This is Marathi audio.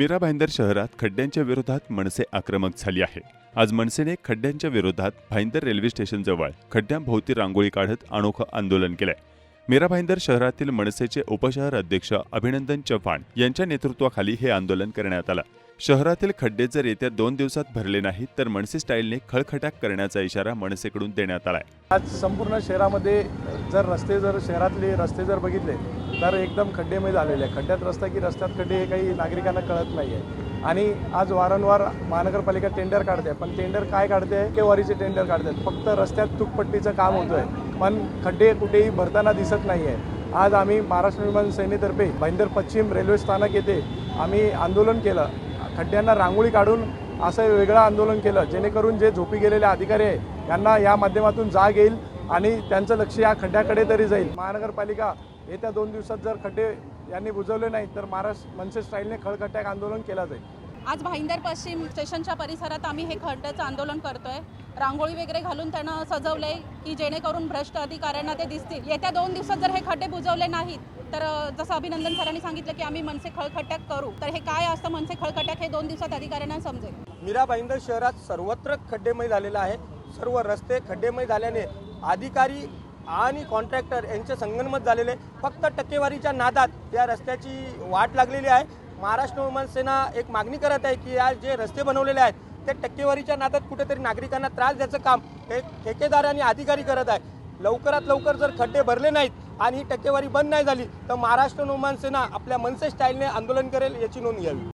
मीरा भाईंदर शहरात खड्ड्यांच्या विरोधात मनसे आक्रमक झाली आहे. आज मनसेने खड्ड्यांच्या विरोधात भाईंदर रेल्वे स्टेशनजवळ खड्ड्यांभोवती रांगोळी काढत अनोखं आंदोलन केलंय. मीरा भाईंदर शहरातील मनसेचे उपशहर अध्यक्ष अभिनंदन चव्हाण यांच्या नेतृत्वाखाली हे आंदोलन करण्यात आलं. शहरातील खड्डे जर येत्या दोन दिवसात भरले नाहीत तर मनसे स्टाईलने खळखटाक करण्याचा इशारा मनसेकडून देण्यात आलाय. आज संपूर्ण शहरामध्ये जर रस्ते जर शहरातले रस्ते जर बघितले तर एकदम खड्डेमय झालेले आहे. खड्ड्यात रस्ता की रस्त्यात खड्डे हे काही नागरिकांना कळत नाही आहे आणि आज वारंवार महानगरपालिका टेंडर काढते पण टेंडर काय काढते? केवारीचे टेंडर काढतात फक्त रस्त्यात तुकपट्टीचं काम होतं आहे पण खड्डे कुठेही भरताना दिसत नाही आहे आज आम्ही महाराष्ट्र विमान सेनेतर्फे भाईंदर पश्चिम रेल्वे स्थानक येथे आम्ही आंदोलन केलं. खड्ड्यांना रांगोळी काढून असं वेगळं आंदोलन केलं जेणेकरून जे झोपी गेलेले अधिकारी आहे यांना या माध्यमातून जाग येईल आणि त्यांचं लक्ष या खड्ड्याकडे तरी जाईल. महानगरपालिका येत्या दोन दिवसात जर खड्डे यांनी बुजवले नाही तर महाराष्ट्र मनसे स्टाईलने खळखट्याक आंदोलन केलं जाईल. आज भाईंदर पश्चिम स्टेशनच्या परिसरात आम्ही हे खड्ड्याचं आंदोलन करतोय. रांगोळी वगैरे घालून त्यांना सजवलंय की जेणेकरून भ्रष्ट अधिकाऱ्यांना ते दिसतील. येत्या दोन दिवसात जर हे खड्डे बुजवले नाहीत तर जसं अभिनंदन सरांनी सांगितलं की आम्ही मनसे खळखट्याक करू. तर हे काय असतं मनसे खळखट्याक हे दोन दिवसात अधिकाऱ्यांना समजेल. मीरा भाईंदर शहरात सर्वत्र खड्डेमय झालेलं आहे. सर्व रस्ते खड्डेमय झाल्याने अधिकारी आणि कॉन्ट्रॅक्टर यांचे संगनमत झालेले फक्त टक्केवारीच्या नादात या रस्त्याची वाट लागलेली आहे. महाराष्ट्र विमान सेना एक मागणी करत आहे की आज जे रस्ते बनवलेले आहेत ते टक्केवारीच्या नादात कुठेतरी नागरिकांना त्रास द्यायचं काम हे ठेकेदार आणि अधिकारी करत आहे. लवकरात लवकर जर खड्डे भरले नाहीत आणि ही टक्केवारी बंद नाही झाली तर महाराष्ट्र विमान सेना आपल्या मनसे स्टाईलने आंदोलन करेल याची नोंद घ्यावी.